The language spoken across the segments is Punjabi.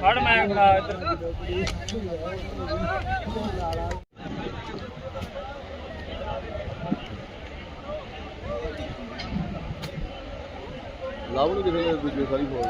ਫੜ ਮੈਂ ਖੜਾ ਇੱਧਰ। ਕਿਸੇ ਨੇ ਦੂਜੇ ਸਾਰੀ ਫੋਨ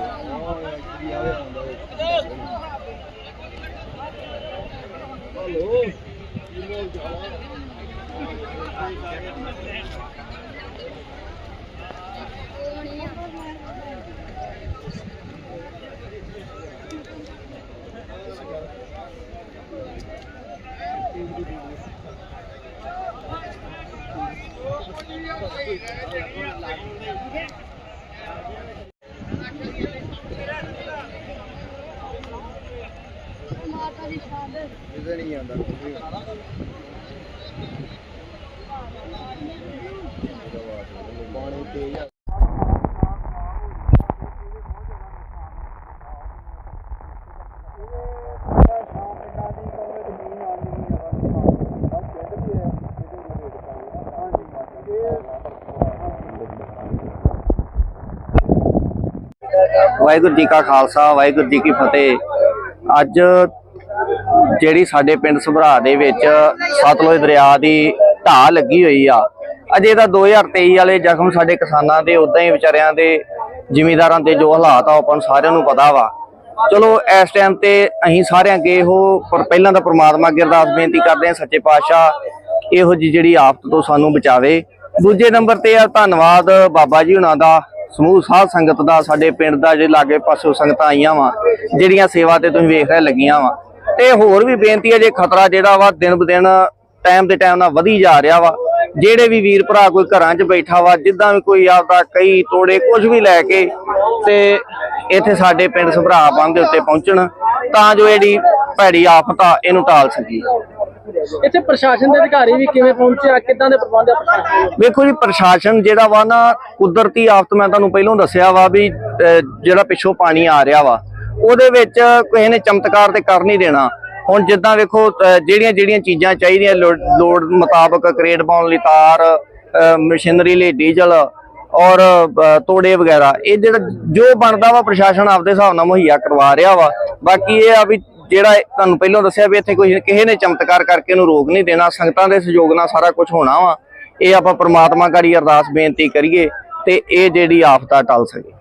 ਕਿਸੇ ਨਹੀਂ ਆਉਂਦਾ ਪਾਣੀ ਤੇਜ਼ ਆ ਵਾਹਿਗੁਰੂ ਜੀ ਕਾ ਖਾਲਸਾ, ਵਾਹਿਗੁਰੂ ਜੀ ਕੀ ਫਤਿਹ। ਅੱਜ ਜਿਹੜੀ ਸਾਡੇ ਪਿੰਡ ਸੁਭਰਾ ਦੇ ਵਿੱਚ ਸਤਲੁਜ ਦਰਿਆ ਦੀ ਢਾਹ ਲੱਗੀ ਹੋਈ ਆ ਅਜੇ ਤਾਂ 2023 ਵਾਲੇ ਜ਼ਖਮ ਸਾਡੇ ਕਿਸਾਨਾਂ ਦੇ ਉਦਾਂ ਹੀ ਵਿਚਾਰਿਆਂ ਦੇ, ਜ਼ਿਮੀਦਾਰਾਂ ਦੇ ਜੋ ਹਾਲਾਤ ਆ, ਉਹ ਆਪਾਂ ਨੂੰ ਸਾਰਿਆਂ ਨੂੰ ਪਤਾ ਵਾ। ਚਲੋ, ਇਸ ਟਾਈਮ ਤੇ ਅਸੀਂ ਸਾਰਿਆਂ ਅੱਗੇ ਇਹੋ ਪਰ ਪਹਿਲਾਂ ਤਾਂ ਪ੍ਰਮਾਤਮਾ ਅੱਗੇ ਅਰਦਾਸ ਬੇਨਤੀ ਕਰਦੇ ਹਾਂ, ਸੱਚੇ ਪਾਤਸ਼ਾਹ ਇਹੋ ਜੀ ਜਿਹੜੀ ਆਫਤ ਤੋਂ ਸਾਨੂੰ ਬਚਾਵੇ। ਦੂਜੇ ਨੰਬਰ ਤੇ ਆ, ਧੰਨਵਾਦ ਬਾਬਾ ਜੀ ਉਹਨਾਂ ਦਾ, ਸਮੂਹ ਸਾਧ ਸੰਗਤ ਦਾ, ਸਾਡੇ ਪਿੰਡ ਦਾ ਜਿਹੜੇ ਲਾਗੇ ਪਾਸੋਂ ਸੰਗਤਾਂ ਆਈਆਂ ਵਾ, ਜਿਹੜੀਆਂ ਸੇਵਾ ਤੇ ਤੁਸੀਂ ਵੇਖ ਰਹੇ ਲੱਗੀਆਂ ਵਾ। ਤੇ ਹੋਰ ਵੀ ਬੇਨਤੀ ਹੈ, ਜੇ ਖਤਰਾ ਜਿਹੜਾ ਵਾ, ਦਿਨ ਬ ਦਿਨ ਟਾਈਮ ਦੇ ਟਾਈਮ ਨਾਲ ਵਧੀ ਜਾ ਰਿਹਾ ਵਾ ਜਿਹੜੇ ਵੀ ਵੀਰ ਭਰਾ ਕੋਈ ਘਰਾਂ 'ਚ ਬੈਠਾ ਵਾ ਜਿੱਦਾਂ ਵੀ ਕੋਈ ਆਪਦਾ ਕਈ ਤੋੜੇ ਕੁਝ ਵੀ ਲੈ ਕੇ ਤੇ ਇੱਥੇ ਸਾਡੇ ਪਿੰਡ ਸੁਭਰਾ ਬੰਦ ਦੇ ਉੱਤੇ ਪਹੁੰਚਣ ਤਾਂ ਜੋ ਜਿਹੜੀ ਭੈੜੀ ਆਫਤ ਆ ਇਹਨੂੰ ਟਾਲ ਸਕੀਏ ਇੱਥੇ ਪ੍ਰਸ਼ਾਸਨ ਦੇ ਅਧਿਕਾਰੀ ਵੀ ਕਿਵੇਂ ਪਹੁੰਚਿਆ ਕਿੱਦਾਂ ਦੇ ਪ੍ਰਬੰਧ ਆ ਪ੍ਰਸ਼ਾਸਨ? ਵੇਖੋ ਜੀ ਪ੍ਰਸ਼ਾਸਨ ਜਿਹੜਾ ਵਾ ਨਾ ਕੁਦਰਤੀ ਆਫਤ ਮੈਂ ਤੁਹਾਨੂੰ ਪਹਿਲਾਂ ਦੱਸਿਆ ਵਾ ਵੀ ਜਿਹੜਾ ਪਿੱਛੋਂ ਪਾਣੀ ਆ ਰਿਹਾ ਵਾ ਉਹਦੇ ਵਿੱਚ ਕਿਸੇ ਨੇ ਚਮਤਕਾਰ ਤੇ ਕਰ ਨਹੀਂ ਦੇਣਾ ਹੁਣ ਜਿੱਦਾਂ ਵੇਖੋ ਜਿਹੜੀਆਂ ਜਿਹੜੀਆਂ ਚੀਜ਼ਾਂ ਚਾਹੀਦੀਆਂ ਲੋ- ਲੋੜ ਮੁਤਾਬਕ ਕਰੇਟ ਪਾਉਣ ਲਈ ਤਾਰ ਮਸ਼ੀਨਰੀ ਲਈ ਡੀਜ਼ਲ ਔਰ ਤੋੜੇ ਵਗੈਰਾ, ਇਹ ਜਿਹੜਾ ਜੋ ਬਣਦਾ ਵਾ ਪ੍ਰਸ਼ਾਸਨ ਆਪਦੇ ਹਿਸਾਬ ਨਾਲ ਮੁਹੱਈਆ ਕਰਵਾ ਰਿਹਾ ਵਾ। ਬਾਕੀ ਇਹ ਆ ਵੀ ਜਿਹੜਾ ਤੁਹਾਨੂੰ ਪਹਿਲਾਂ ਦੱਸਿਆ ਵੀ ਇੱਥੇ ਕੋਈ ਕਿਸੇ ਨੇ ਚਮਤਕਾਰ ਕਰਕੇ ਇਹਨੂੰ ਰੋਕ ਨਹੀਂ ਦੇਣਾ, ਸੰਗਤਾਂ ਦੇ ਸਹਿਯੋਗ ਨਾਲ ਸਾਰਾ ਕੁਝ ਹੋਣਾ ਵਾ। ਇਹ ਆਪਾਂ ਪ੍ਰਮਾਤਮਾ ਗਾੜੀ ਅਰਦਾਸ ਬੇਨਤੀ ਕਰੀਏ ਤੇ ਇਹ ਜਿਹੜੀ ਆਫ਼ਤਾ ਟਲ ਸਕੇ।